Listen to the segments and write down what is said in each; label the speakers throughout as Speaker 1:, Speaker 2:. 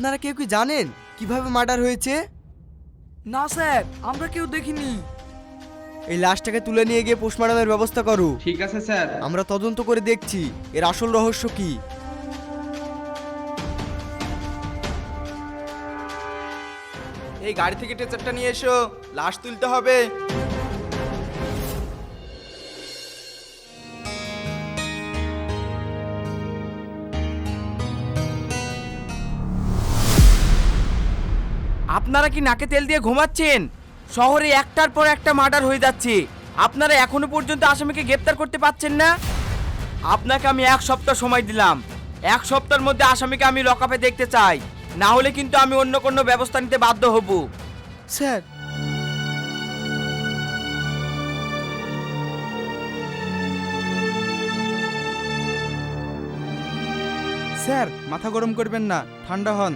Speaker 1: আপনারা কেউ কি জানেন কীভাবে মার্ডার হয়েছে?
Speaker 2: না স্যার আমরা কেউ দেখিনি।
Speaker 1: এই লাশটাকে তুলে নিয়ে গিয়ে পোস্টমর্টমের ব্যবস্থা করো।
Speaker 3: ঠিক আছে স্যার।
Speaker 1: আমরা তদন্ত করে দেখছি এর আসল রহস্য কি।
Speaker 4: এই গাড়ি থেকে টেচারটা নিয়ে এসো। লাশ তুলতে হবে।
Speaker 2: আপনারা কি নাকে তেল দিয়ে ঘুমাচ্ছেন? শহরে একটার পর একটা মার্ডার হয়ে যাচ্ছে। আপনারা এখনও পর্যন্ত আসামিকে গ্রেপ্তার করতে পারছেন না? আপনাকে আমি এক সপ্তাহ সময় দিলাম। এক সপ্তাহের মধ্যে আসামিকে আমি লকআপে দেখতে চাই। না হলে কিন্তু আমি অন্য কোনো ব্যবস্থা নিতে বাধ্য হব।
Speaker 1: স্যার।
Speaker 4: স্যার, মাথা গরম করবেন না। ঠান্ডা হন।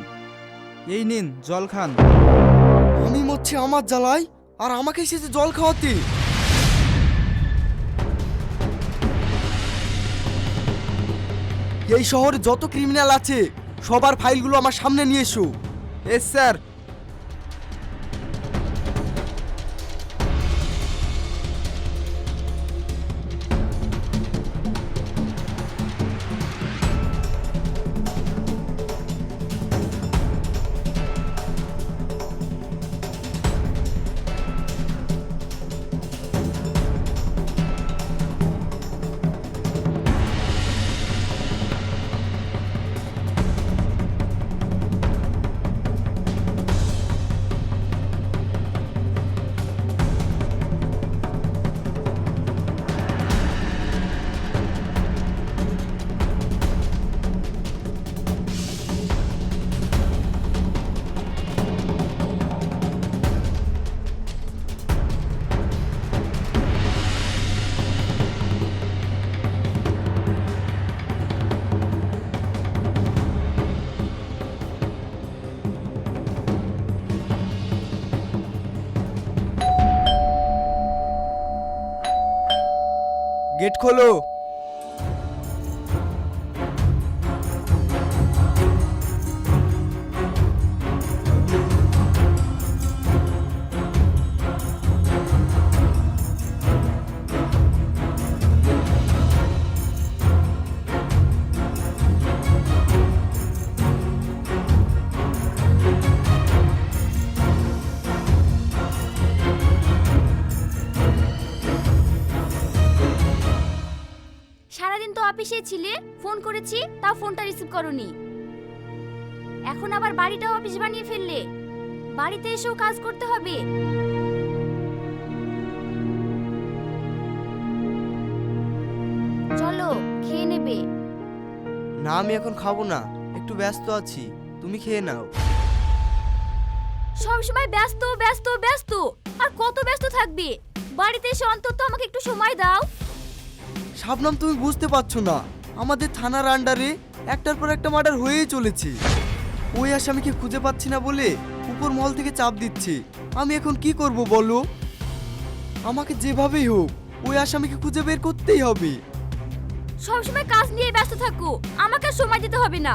Speaker 4: এই নিন জল খান।
Speaker 1: আমি মরছি আমার জ্বালাই আর আমাকে এসেছে জল খাওয়াতে। এই শহরে যত ক্রিমিনাল আছে সবার ফাইলগুলো আমার সামনে নিয়ে এসো।
Speaker 4: এস স্যার
Speaker 1: গেট খোলো
Speaker 5: ফোন করেছি তাও ফোনটা রিসিভ করনি। এখন আবার বাড়িটাও অফিস বানিয়ে ফেললে। বাড়িতে এসেও কাজ করতে হবে। চলো খেয়ে নেবে।
Speaker 1: না আমি এখন খাব না। একটু ব্যস্ত আছি। তুমি খেয়ে নাও।
Speaker 5: সব সময় ব্যস্ত ব্যস্ত ব্যস্ত। আর কত ব্যস্ত থাকবে? বাড়িতে এসে অন্তত আমাকে একটু সময় দাও।
Speaker 1: শাবনাম তুমি বুঝতে পারছ না। আমাদের থানার আন্ডারে একটার পর একটা মার্ডার হয়েই চলেছে। ওই আসামিকে খুঁজে পাচ্ছি না বলে উপর মল থেকে চাপ দিচ্ছে। আমি এখন কি করব বলো? আমাকে যেভাবেই হোক, ওই আসামিকে খুঁজে বের করতেই হবে।
Speaker 5: সবসময় কাজ নিয়ে ব্যস্ত থাকো। আমাকে সময় দিতে হবে না।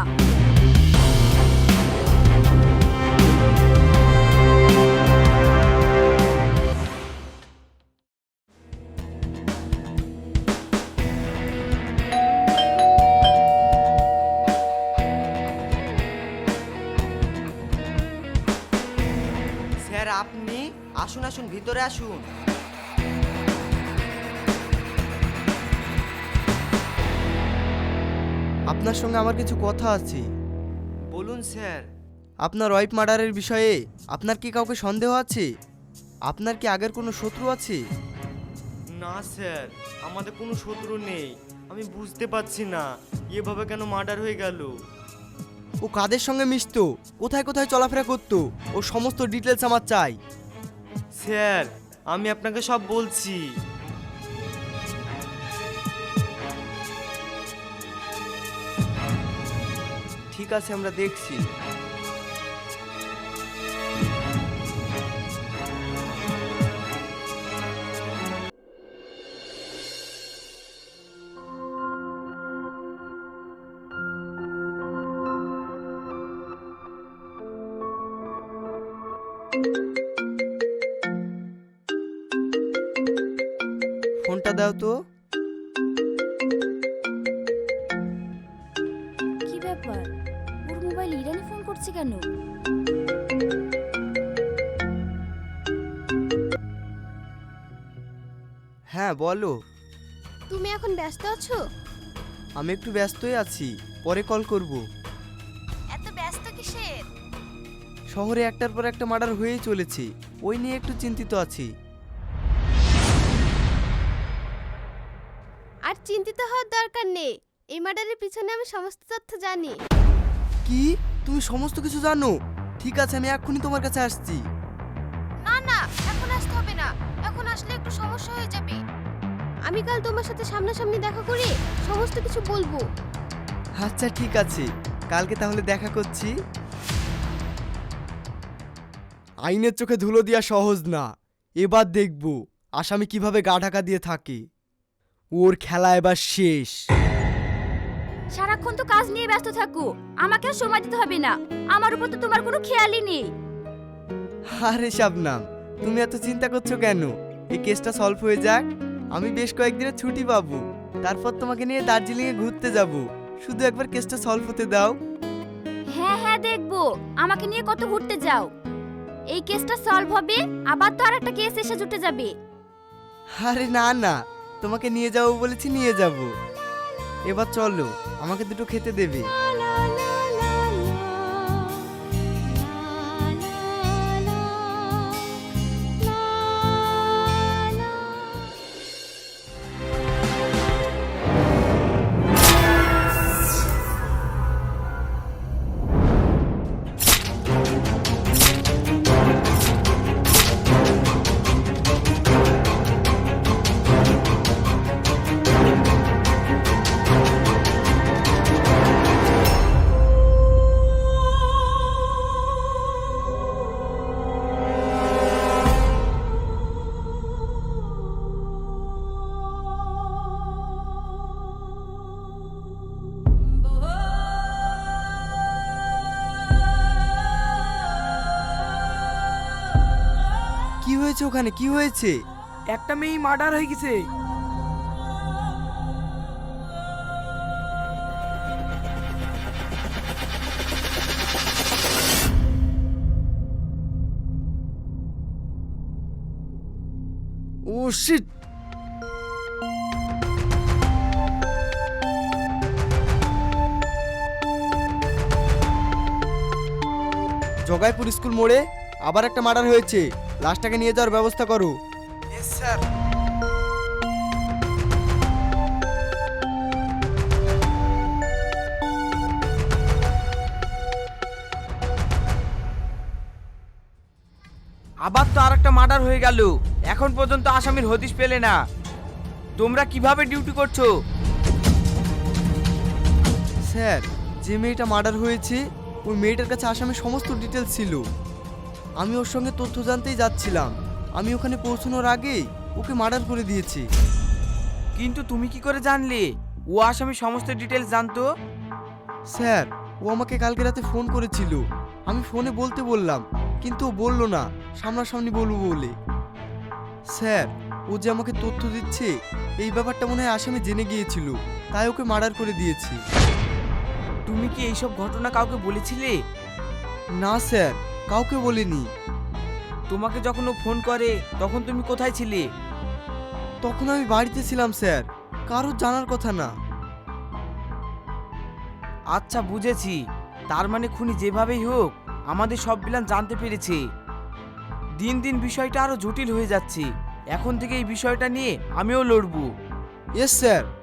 Speaker 6: আসুন আসুন ভিতরে আসুন।
Speaker 1: আপনার সঙ্গে আমার কিছু কথা আছে।
Speaker 6: বলুন স্যার।
Speaker 1: আপনার ওয়াইফ মার্ডারের বিষয়ে আপনার কি কাউকে সন্দেহ আছে? আপনার কি আগের কোনো শত্রু আছে?
Speaker 6: না স্যার আমাদের কোনো শত্রু নেই। আমি বুঝতে পারছি না এভাবে কেন মার্ডার হয়ে গেল?
Speaker 1: ও কাদের সঙ্গে মিশতো? কোথায় কোথায় চলাফেরা করতো? ও সমস্ত ডিটেলস আমার চাই।
Speaker 6: স্যার আমি আপনাকে সব বলছি।
Speaker 1: ঠিক আছে আমরা দেখছি। দাও তো।
Speaker 5: কি ব্যাপার? ওর মোবাইল ইরানি ফোন করছে কেন?
Speaker 1: হ্যাঁ বলো।
Speaker 3: তুমি এখন ব্যস্ত আছো?
Speaker 1: আমি একটু ব্যস্তই আছি পরে কল করব।
Speaker 3: এত ব্যস্ত কিসের?
Speaker 1: শহরে একটার পর একটা মার্ডার হয়েই চলেছে ওই নিয়ে একটু চিন্তিত আছি।
Speaker 3: চিন্তিত হওয়ার দরকার নেই। এই মার্ডারের পিছনে আমি সমস্ত তথ্য জানি।
Speaker 1: কি? তুমি সমস্ত কিছু জানো? ঠিক আছে আমি এক্ষুনি তোমার কাছে আসছি।
Speaker 3: না না এখন আসতে হবে না। এখন আসলে একটু সমস্যা হয়ে যাবে। আমি কাল তোমার সাথে সামনাসামনি দেখা করে সমস্ত কিছু বলব।
Speaker 1: আচ্ছা ঠিক আছে। কালকে তাহলে দেখা করছি। আইনের চোখে ধুলো দেওয়া সহজ না। এবার দেখব আসামি কীভাবে গা ঢাকা দিয়ে থাকে। ওর খেলা এবার শেষ।
Speaker 5: সারাক্ষণ তো কাজ নিয়ে ব্যস্ত থাকো। আমাকে আর সময় দিতে হবে না। আমার উপর তো তোমার কোনো খেয়ালই নেই।
Speaker 1: আরে শাবনাম তুমি এত চিন্তা করছ কেন? এই কেসটা সলভ হয়ে যাক। আমি বেশ কয়েকদিনের ছুটি পাবো। তারপর তোমাকে নিয়ে দার্জিলিংয়ে ঘুরতে যাব। শুধু একবার কেসটা সলভ হতে দাও।
Speaker 5: হ্যাঁ হ্যাঁ দেখব। আমাকে নিয়ে কত ঘুরতে যাও। এই কেসটা সলভ হবে আবার তো আর একটা কেস এসে জুটে যাবে।
Speaker 1: আরে না না। তোমাকে নিয়ে যাব বলেছি নিয়ে যাব। এবার চলো আমাকে দুটো খেতে দেবে। ওখানে কি হয়েছে?
Speaker 2: একটা মেয়ে মার্ডার হয়ে গেছে।
Speaker 1: ও শিট জগাইপুর স্কুল মোড়ে আবার একটা মার্ডার হয়েছে। লাশটাকে নিয়ে যাওয়ার ব্যবস্থা করো।
Speaker 4: স্যার
Speaker 2: আবার তো আরেকটা মার্ডার হয়ে গেল। এখন পর্যন্ত আসামির হদিশ পেলে না। তোমরা কীভাবে ডিউটি করছ?
Speaker 1: স্যার যে মেয়েটা মার্ডার হয়েছে ওই মেয়েটার কাছে আসামের সমস্ত ডিটেলস ছিল। আমি ওর সঙ্গে তথ্য জানতেই যাচ্ছিলাম। আমি ওখানে পৌঁছানোর আগেই ওকে মার্ডার করে দিয়েছি।
Speaker 2: কিন্তু তুমি কি করে জানলে? ও আসামি সমস্ত ডিটেলস জানতো?
Speaker 1: স্যার ও আমাকে কালকে রাতে ফোন করেছিল। আমি ফোনে বলতে বললাম কিন্তু ও বলল না সামনাসামনি বলব বলে। স্যার ও যে আমাকে তথ্য দিচ্ছে এই ব্যাপারটা মনে হয় আসামি জেনে গিয়েছিল তাই ওকে মার্ডার করে দিয়েছি।
Speaker 2: তুমি কি এইসব ঘটনা কাউকে বলেছিলে?
Speaker 1: না স্যার কাউকে বলিনি।
Speaker 2: তোমাকে যখন ও ফোন করে তখন তুমি কোথায় ছিলে?
Speaker 1: তখন আমি বাড়িতে ছিলাম স্যার। কারোর জানার কথা না।
Speaker 2: আচ্ছা বুঝেছি। তার মানে খুনি যেভাবেই হোক আমাদের সব প্ল্যান জানতে পেরেছে। দিন দিন বিষয়টা আরও জটিল হয়ে যাচ্ছে। এখন থেকে এই বিষয়টা নিয়ে আমিও লড়বো।
Speaker 1: ইয়েস স্যার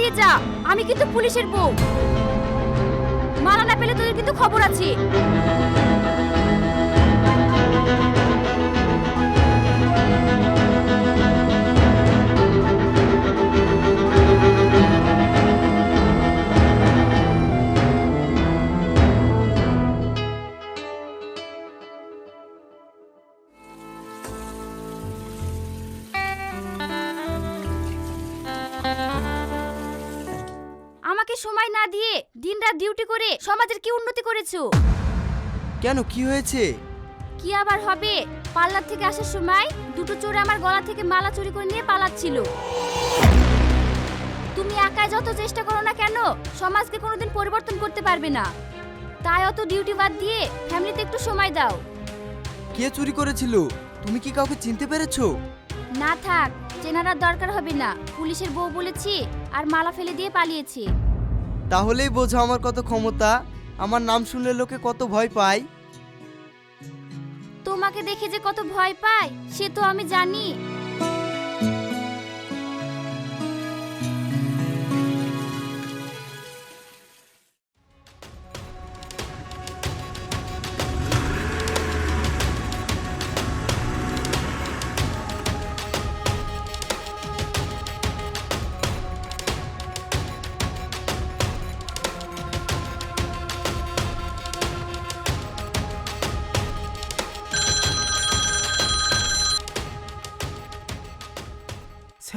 Speaker 5: দিয়ে যা। আমি কিন্তু পুলিশের বউ। মারা না পেলে তোদের কিন্তু খবর আছে। দিনরাত ডিউটি করে সমাজের কি উন্নতি করেছ?
Speaker 1: কেন? কি হয়েছে?
Speaker 5: কি আবার হবে? পার্লার থেকে আসার সময় দুটো চোরে আমার গলা থেকে মালা চুরি করে নিয়ে পালাচ্ছিল। তুমি একাই যত চেষ্টা করো না কেন সমাজকে কোনোদিন পরিবর্তন করতে পারবে না। তাই অত ডিউটি বাদ দিয়ে ফ্যামিলিতে একটু সময় দাও।
Speaker 1: কে চুরি করেছিল? তুমি কি কাউকে চিনতে পেরেছ?
Speaker 5: না থাক চেনার আর দরকার হবে না। পুলিশের বউ বলেছি আর মালা ফেলে দিয়ে পালিয়েছে।
Speaker 1: তাহলেই বোঝো আমার কত ক্ষমতা। আমার নাম শুনলে লোকে কত ভয় পায়।
Speaker 5: তোমাকে দেখে যে কত ভয় পায়, সে তো আমি জানি।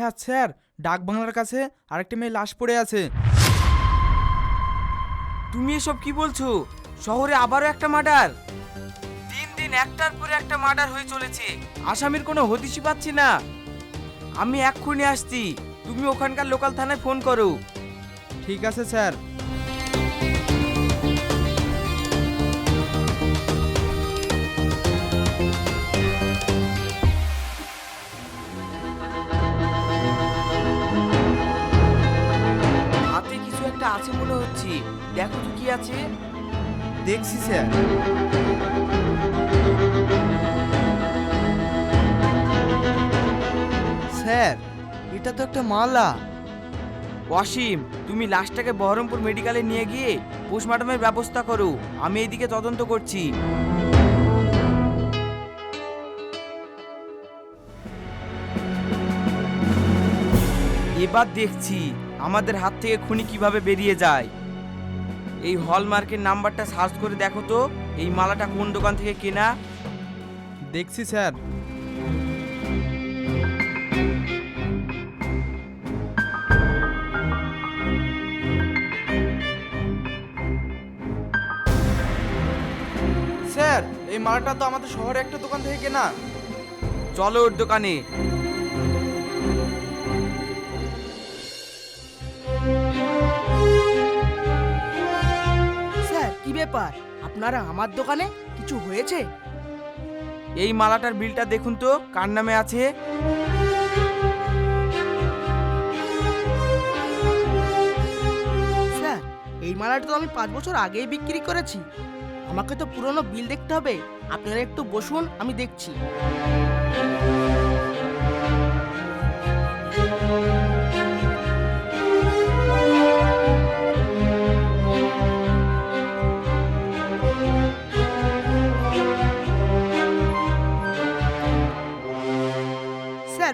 Speaker 4: স্যার স্যার ডাক বাংলার কাছে আরেকটি মেয়ে লাশ পড়ে আছে।
Speaker 2: তুমি এসব কি বলছো? শহরে আবারও একটা মার্ডার? তিন দিন একটার পরে একটা মার্ডার হয়ে চলেছে। আসামির কোনো হদিশি পাচ্ছি না। আমি এক্ষুনি আসছি। তুমি ওখানকার লোকাল থানায় ফোন করো।
Speaker 4: ঠিক আছে, স্যার।
Speaker 2: হচ্ছে। দেখো তো কি আছে।
Speaker 1: দেখছি স্যার। স্যার এটা তো একটা মালা।
Speaker 2: অসীম তুমি লাশটাকে বহরমপুর মেডিকেলে নিয়ে গিয়ে পোস্টমর্টমের ব্যবস্থা করো। আমি এইদিকে তদন্ত করছি। এবার দেখছি। আমাদের হাত থেকে খুনি কীভাবে বেরিয়ে যায়? এই হলমার্কের নাম্বারটা সার্চ করে দেখো তো এই মালাটা কোন দোকান থেকে কেনা?
Speaker 4: দেখছি স্যার। স্যার এই মালাটা তো আমাদের শহরে একটা দোকান থেকে কেনা।
Speaker 2: চলো ওর দোকানে।
Speaker 7: ব্যাপার? আপনারা আমার দোকানে কিছু হয়েছে?
Speaker 2: এই মালাটার বিলটা দেখুন তো কার নামে আছে?
Speaker 7: স্যার এই মালাটা তো আমি পাঁচ বছর আগেই বিক্রি করেছি। আমাকে তো পুরনো বিল দেখতে হবে। আপনারা একটু বসুন আমি দেখছি।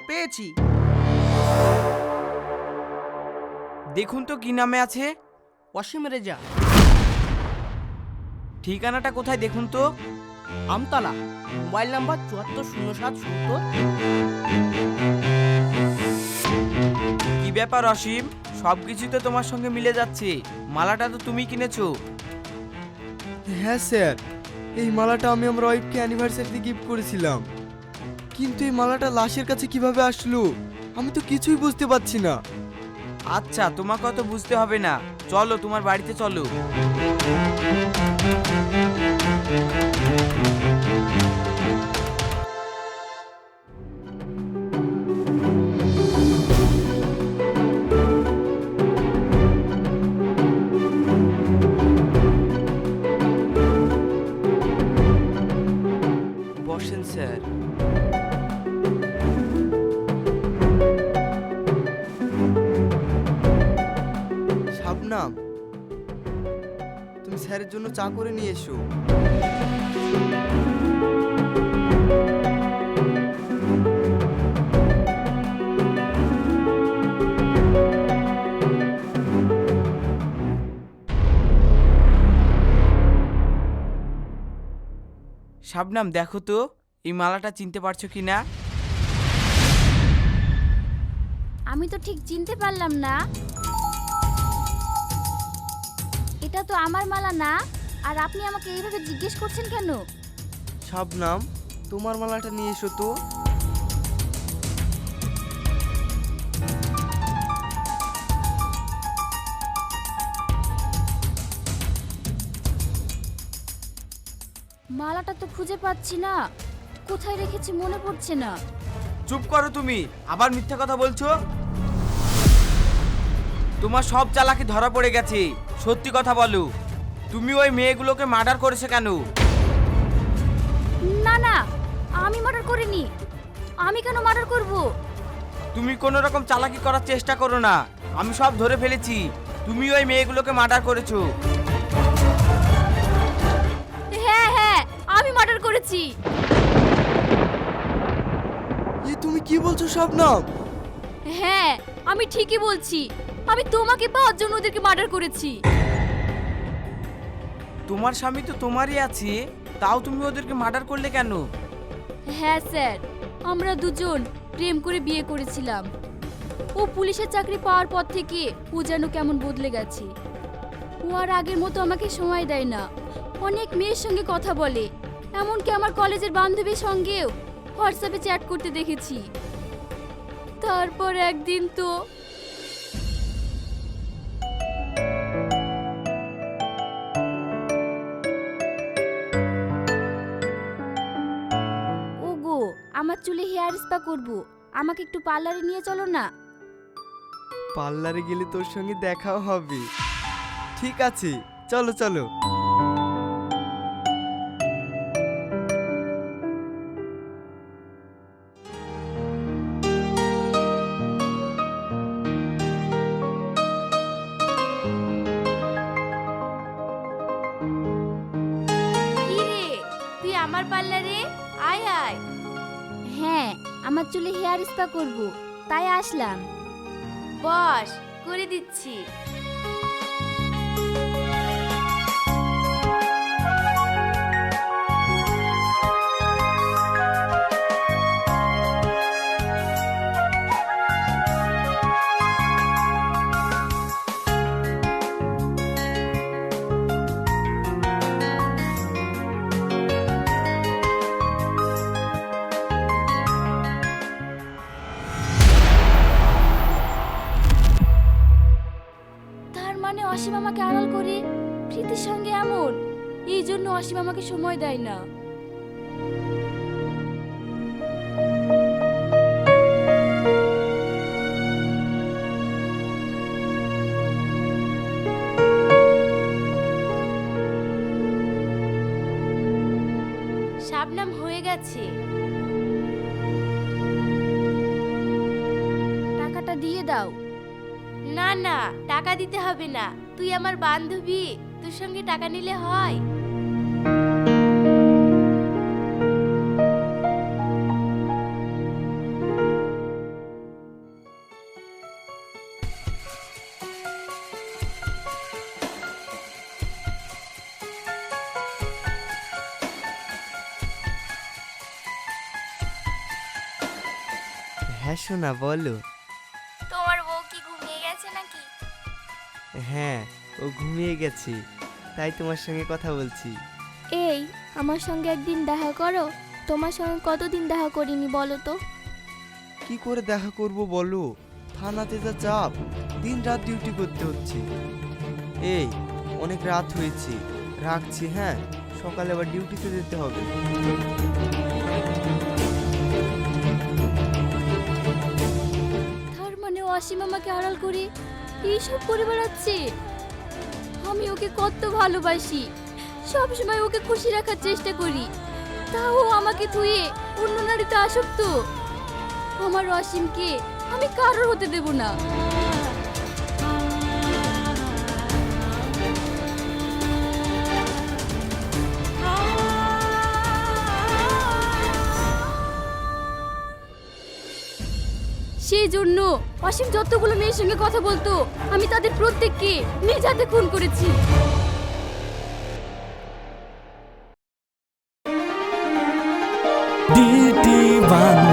Speaker 7: পেয়েছি।
Speaker 2: দেখুন তো কি নামে আছে।
Speaker 7: অসীম রেজা।
Speaker 2: ঠিকানাটা কোথায় দেখুন তো?
Speaker 7: আমতলা মোবাইল নাম্বার চুয়াত্তর শূন্য সাত সত্তর।
Speaker 2: কি ব্যাপার অসীম? সব কিছুই তো তোমার সঙ্গে মিলে যাচ্ছে। মালাটা তো তুমি কিনেছো।
Speaker 1: হ্যাঁ স্যার এই মালাটা আমি আমার ওয়াইফকে অ্যানিভার্সারিতে গিফট করেছিলাম। কিন্তু এই মালাটা লাশের কাছে কীভাবে আসলো? আমি তো কিছুই বুঝতে পারছি না।
Speaker 2: আচ্ছা তোমাকে অত বুঝতে হবে না। চলো, তোমার বাড়িতে চলো।
Speaker 1: চা করে নিয়ে এসো।
Speaker 2: শাবনাম, দেখো তো, এই মালাটা চিনতে পারছ কি না
Speaker 5: আমি তো ঠিক চিনতে পারলাম না। এটা তো আমার মালা না। আর আপনি আমাকে এইভাবে জিজ্ঞেস করছেন কেন?
Speaker 1: শাবনাম তোমার মালাটা নিয়ে এসো তো।
Speaker 5: মালাটা তো খুঁজে পাচ্ছি না। কোথায় রেখেছি মনে পড়ছে না।
Speaker 2: চুপ করো তুমি আবার মিথ্যা কথা বলছো? তোমার সব চালাকি ধরা পড়ে গেছে সত্যি কথা বলো। তুমি ওই মেয়েগুলোকে মার্ডার করেছে কেন?
Speaker 5: না না আমি মার্ডার করিনি। আমি কেন মার্ডার করব?
Speaker 2: তুমি কোনো রকম চালাকি করার চেষ্টা করো না। আমি সব ধরে ফেলেছি। তুমি ওই মেয়েগুলোকে মার্ডার করেছ।
Speaker 5: হ্যাঁ হ্যাঁ আমি মার্ডার করেছি।
Speaker 1: এ তুমি কি বলছো শাবনাম?
Speaker 5: হ্যাঁ আমি ঠিকই বলছি। আমি তোমাকে পাওয়ার জন্য ওদেরকে মার্ডার করেছি।
Speaker 2: তোমার স্বামী তো তোমারই আছে, তাও তুমি ওদেরকে মার্ডার করলে কেন?
Speaker 5: হ্যাঁ স্যার, আমরা দুজন প্রেম করে বিয়ে করেছিলাম। ও পুলিশের চাকরি পাওয়ার পর থেকে ও যেন কেমন বদলে গেছে। ও আর আগের মতো আমাকে সময় দেয় না। অনেক মেয়ের সঙ্গে কথা বলে, এমনকি আমার কলেজের বান্ধবীর সঙ্গেও হোয়াটসঅ্যাপে চ্যাট করতে দেখেছি। তারপর একদিন তো হেয়ার স্পা করব। আমাকে একটু পার্লারে নিয়ে চলো না।
Speaker 1: পার্লারে গেলে তোর সঙ্গে দেখাও হবে। ঠিক আছে, চলো চলো।
Speaker 5: করব। তাই আসলাম। বস করে দিচ্ছি। সময় দেয় না। শাবনাম হয়ে গেছে। টাকাটা দিয়ে দাও। না না, টাকা দিতে হবে না। তুই আমার বান্ধবী, তোর সঙ্গে টাকা নিলে হয়।
Speaker 1: হ্যাঁ শোনা বলো।
Speaker 5: তোমার বউ কি ঘুমিয়ে গেছে নাকি?
Speaker 1: হ্যাঁ ও ঘুমিয়ে গেছে। তাই তোমার সঙ্গে কথা বলছি।
Speaker 3: এই আমার সঙ্গে একদিন দেখা করো। তোমার সঙ্গে কতদিন দেখা করিনি বলো তো।
Speaker 1: কি করে দেখা করব বলো? থানাতে যা চাপ দিন রাত ডিউটি করতে হচ্ছে। এই অনেক রাত হয়েছে। রাখছি হ্যাঁ? সকালে আবার ডিউটিতে যেতে হবে।
Speaker 5: মামাকে আমাকে আড়াল করে? এইসব করে বেড়াচ্ছে আমি ওকে কত ভালোবাসি। সব সময় ওকে খুশি রাখার চেষ্টা করি। তাও আমাকে ধুয়ে অন্য নারীতে আসক্ত। আমার অসীমকে আমি কারোর হতে দেব না। সেই জন্য অসীম যতগুলো মেয়ের সঙ্গে কথা বলতো, আমি তাদের প্রত্যেককে নিজ হাতে খুন করেছি।
Speaker 8: ডিটি বাংলা